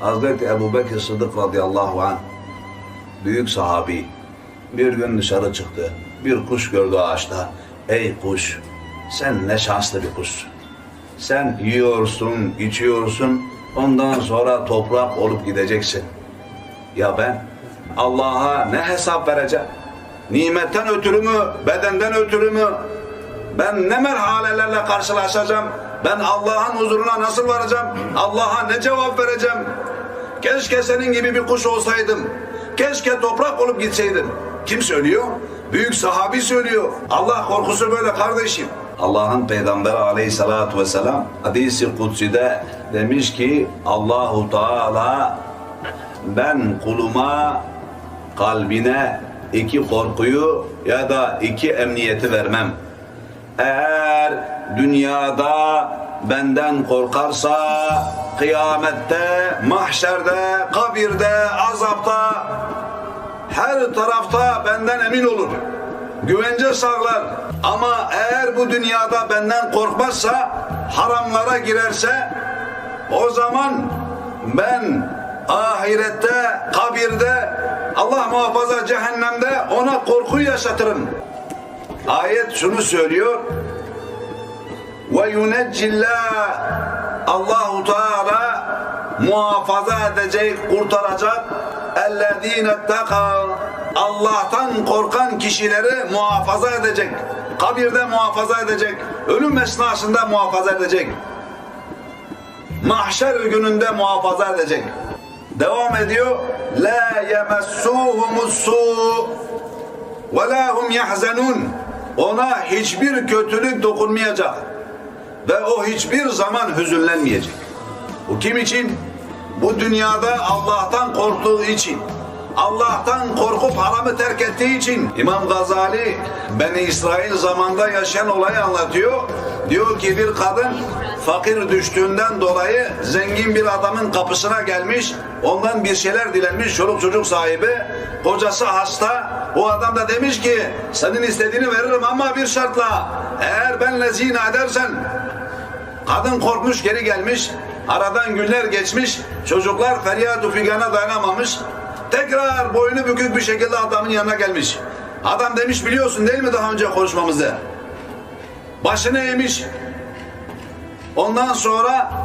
Hazreti Ebu Bekir Sıddık radıyallahu anh büyük sahabi bir gün dışarı çıktı. Bir kuş gördü ağaçta. Ey kuş sen ne şanslı bir kuşsun. Sen yiyorsun, içiyorsun. Ondan sonra toprak olup gideceksin. Ya ben Allah'a ne hesap vereceğim? Nimetten ötürü mü, bedenden ötürü mü? Ben ne merhalelerle karşılaşacağım? Ben Allah'ın huzuruna nasıl varacağım? Allah'a ne cevap vereceğim? Keşke senin gibi bir kuş olsaydım. Keşke toprak olup gitseydim. Kim söylüyor? Büyük sahabi söylüyor. Allah korkusu böyle kardeşim. Allah'ın peygamberi aleyhissalatu vesselam hadisi kutsi'de demiş ki Allahu Teala ben kuluma kalbine iki korkuyu ya da iki emniyeti vermem. Eğer dünyada benden korkarsa kıyamette, mahşerde, kabirde, azapta her tarafta benden emin olur. Güvence sağlar. Ama eğer bu dünyada benden korkmazsa, haramlara girerse o zaman ben ahirette, kabirde, Allah muhafaza cehennemde ona korku yaşatırım. Ayet şunu söylüyor. Ve yuneccillah Allahu Teala muhafaza edecek, kurtaracak. Ellezine tekav Allah'tan korkan kişileri muhafaza edecek. Kabirde muhafaza edecek. Ölüm esnasında muhafaza edecek. Mahşer gününde muhafaza edecek. Devam ediyor. La yemessuhumus su ve la hum yahzanun. Ona hiçbir kötülük dokunmayacak ve o hiçbir zaman hüzünlenmeyecek. Bu kim için? Bu dünyada Allah'tan korktuğu için. Allah'tan korkup haramı terk ettiği için İmam Gazali Beni İsrail zamanda yaşayan olayı anlatıyor. Diyor ki bir kadın fakir düştüğünden dolayı zengin bir adamın kapısına gelmiş. Ondan bir şeyler dilenmiş çoluk çocuk sahibi. Kocası hasta. O adam da demiş ki senin istediğini veririm ama bir şartla. Eğer benle zina edersen Kadın korkmuş geri gelmiş. Aradan günler geçmiş. Çocuklar feryat figana dayanamamış. Tekrar boynu bükük bir şekilde adamın yanına gelmiş. Adam demiş biliyorsun değil mi daha önce konuşmamızda? Başını eğmiş. Ondan sonra